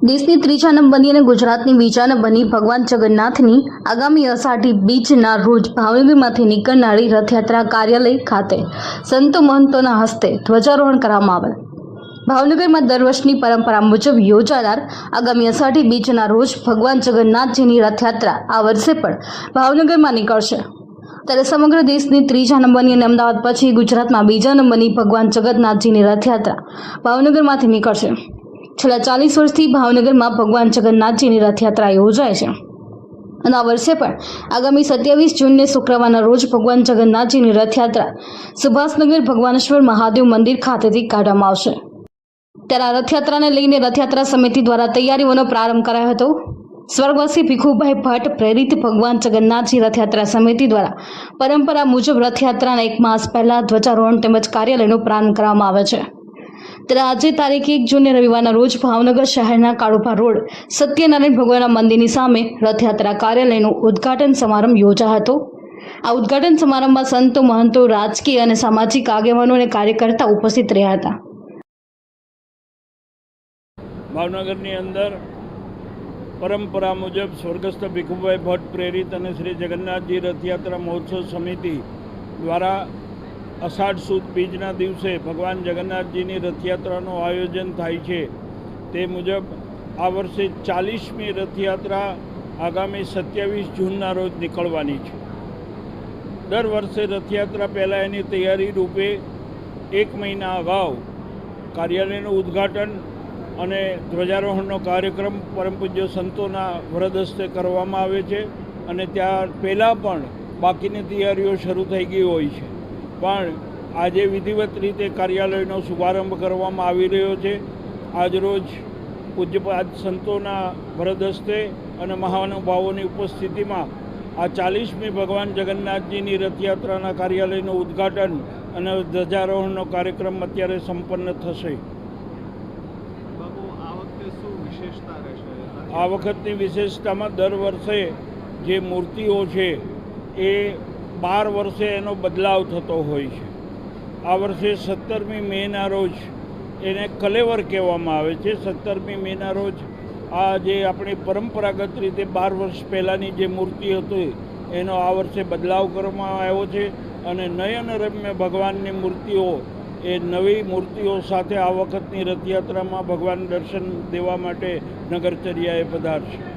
દેશની ત્રીજા નંબરની અને ગુજરાતની બીજા નંબરની ભગવાન જગન્નાથની આગામી અષાઢી બીજના રોજ ભાવનગરમાંથી નીકળનારી રથયાત્રા કાર્યાલય ખાતે સંતો મહંતોના હસ્તે ધ્વજારોહણ કરવામાં આવેલ. ભાવનગરમાં દર વર્ષની પરંપરા મુજબ યોજાનાર આગામી અષાઢી બીજના રોજ ભગવાન જગન્નાથજીની રથયાત્રા આ વર્ષે પણ ભાવનગરમાં નીકળશે. ત્યારે સમગ્ર દેશની ત્રીજા નંબરની અને અમદાવાદ પછી ગુજરાતમાં બીજા નંબરની ભગવાન જગન્નાથજીની રથયાત્રા ભાવનગરમાંથી નીકળશે. છેલ્લા ચાલીસ વર્ષથી ભાવનગરમાં ભગવાન જગન્નાથજીની રથયાત્રા યોજાય છે. અને આ વર્ષે પણ આગામી સત્યાવીસ જૂનને શુક્રવારના રોજ ભગવાન જગન્નાથજીની રથયાત્રા સુભાષનગર ભગવાનેશ્વર મહાદેવ મંદિર ખાતેથી કાઢવામાં આવશે. ત્યારે આ રથયાત્રાને લઈને રથયાત્રા સમિતિ દ્વારા તૈયારીઓનો પ્રારંભ કરાયો હતો. સ્વર્ગવાસી ભીખુભાઈ ભટ્ટ પ્રેરિત ભગવાન જગન્નાથજી રથયાત્રા સમિતિ દ્વારા પરંપરા મુજબ રથયાત્રાના એક માસ પહેલા ધ્વજારોહણ તેમજ કાર્યાલયનો પ્રારંભ કરવામાં આવે છે. ત્યારે આજે તારીખ એક જૂને રવિવારના રોજ ભાવનગર શહેરના કાળુભા રોડ સત્યનારાયણ ભગવાનના મંદિરની સામે રથયાત્રા કાર્યાલયનું ઉદ્ઘાટન સમારંભ યોજાયો હતો. આ ઉદ્ઘાટન સમારંભમાં સંતો, મહંતો, રાજકીય અને સામાજિક આગેવાનો અને કાર્યકર્તા ઉપસ્થિત રહ્યા હતા. ભાવનગરની અંદર પરંપરા મુજબ સ્વર્ગસ્થ ભીખુભાઈ ભટ્ટ પ્રેરિત અને શ્રી જગન્નાથજી રથયાત્રા મહોત્સવ સમિતિ દ્વારા અષાઢ સુદ બીજના દિવસે ભગવાન જગન્નાથજીની રથયાત્રાનું આયોજન થાય છે. તે મુજબ આ વર્ષે ચાલીસમી રથયાત્રા આગામી સત્યાવીસ જૂનના રોજ નીકળવાની છે. દર વર્ષે રથયાત્રા પહેલાં એની તૈયારી રૂપે એક મહિના અગાઉ કાર્યાલયનું ઉદ્ઘાટન અને ધ્વજારોહણનો કાર્યક્રમ પરમ પૂજ્ય સંતોના વરદ કરવામાં આવે છે અને ત્યાં પહેલાં પણ બાકીની તૈયારીઓ શરૂ થઈ ગઈ હોય છે. પણ આજે વિધિવત રીતે કાર્યાલયનો શુભારંભ કરવામાં આવી રહ્યો છે. આજરોજ પૂજ્યપાદ સંતોના ભરદસ્તે અને મહાનુભાવોની ઉપસ્થિતિમાં આ ચાલીસમી ભગવાન જગન્નાથજીની રથયાત્રાના કાર્યાલયનું ઉદ્ઘાટન અને ધ્વજારોહણનો કાર્યક્રમ અત્યારે સંપન્ન થશે. આ વખતની વિશેષતામાં દર વર્ષે જે મૂર્તિઓ છે એ બાર વર્ષે એનો બદલાવ થતો હોય છે. આ વર્ષે સત્તરમી મેના રોજ એને કલેવર કહેવામાં આવે છે. સત્તરમી મેના રોજ આ જે આપણી પરંપરાગત રીતે બાર વર્ષ પહેલાંની જે મૂર્તિ હતી, એનો આ વર્ષે બદલાવ કરવામાં આવ્યો છે અને નયનરમ્ય ભગવાનની મૂર્તિઓ, એ નવી મૂર્તિઓ સાથે આ વખતની રથયાત્રામાં ભગવાન દર્શન દેવા માટે નગરચર્યાએ પધારશે.